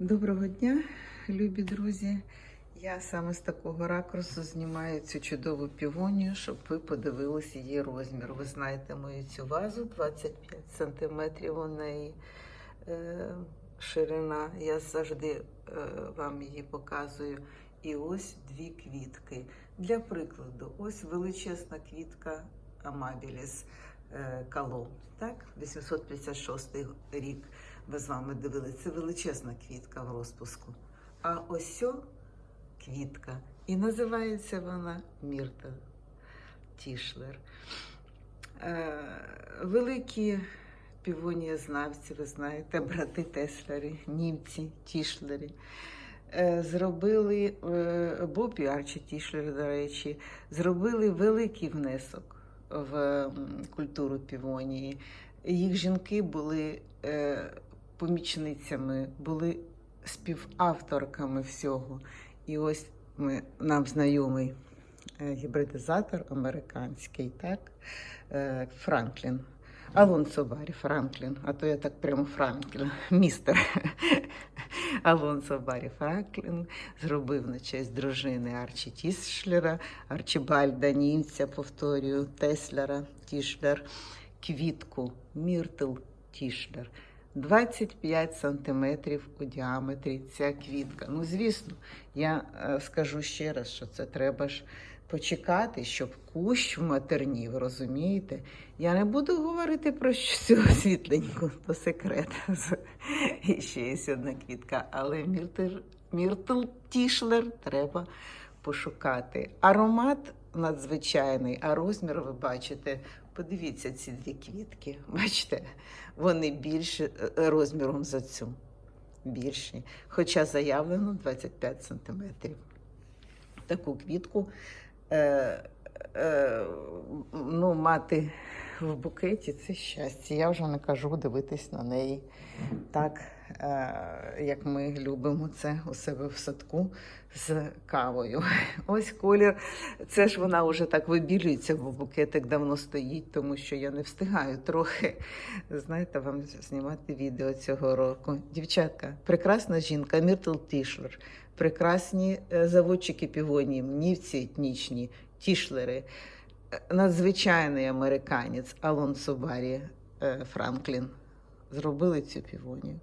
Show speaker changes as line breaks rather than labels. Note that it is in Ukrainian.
Доброго дня, любі друзі. Я саме з такого ракурсу знімаю цю чудову півонію, щоб ви подивилися її розмір. Ви знаєте мою цю вазу 25 см у неї е, ширина. Я завжди е, вам її показую. І ось дві квітки. Для прикладу, ось величезна квітка Амабіліс е, Кало, так? 856 рік ви з вами дивилися. Це величезна квітка в розпуску. А ось квітка. І називається вона Мірта Тішлер. Е, великі півонієзнавці, ви знаєте, брати Теслери, німці, Тішлери. Е, Зробили е, Арчі Тішлер, до речі, зробили великий внесок в культуру півонії. Їх жінки були помічницями, були співавторками всього. І ось ми, нам знайомий е, гібридизатор американський, так? е, Франклін. Алонсо Барі Франклін, а то я так прямо Франклін, містер Алонсо Барі Франклін зробив на честь дружини Арчі Тішлера, Арчибальда Німця, повторюю, Теслера Тішлер, квітку Міртл Тішлер. 25 сантиметрів у діаметрі ця квітка. Ну, звісно, я е, скажу ще раз, що це треба ж почекати, щоб кущ матернів, розумієте? Я не буду говорити про цю світленьку, то секрет. І ще є одна квітка, але Міртл, Міртл Тішлер треба пошукати. Аромат надзвичайний, а розмір ви бачите. Подивіться ці дві квітки. Бачите, вони більше е, розміром за цю. Більші. Хоча заявлено 25 сантиметрів. Таку квітку е, е, ну, мати в букеті це щастя. Я вже не кажу дивитись на неї так, е, як ми любимо це у себе в садку з кавою. Ось колір. Це ж вона вже так вибілюється, бо букетик давно стоїть, тому що я не встигаю трохи, знаєте, вам знімати відео цього року. Дівчатка, прекрасна жінка, Міртл Тішлер, прекрасні е, заводчики півонії, нівці етнічні, тішлери, надзвичайний американець Алонсо Барі е, Франклін. Зробили цю півонію.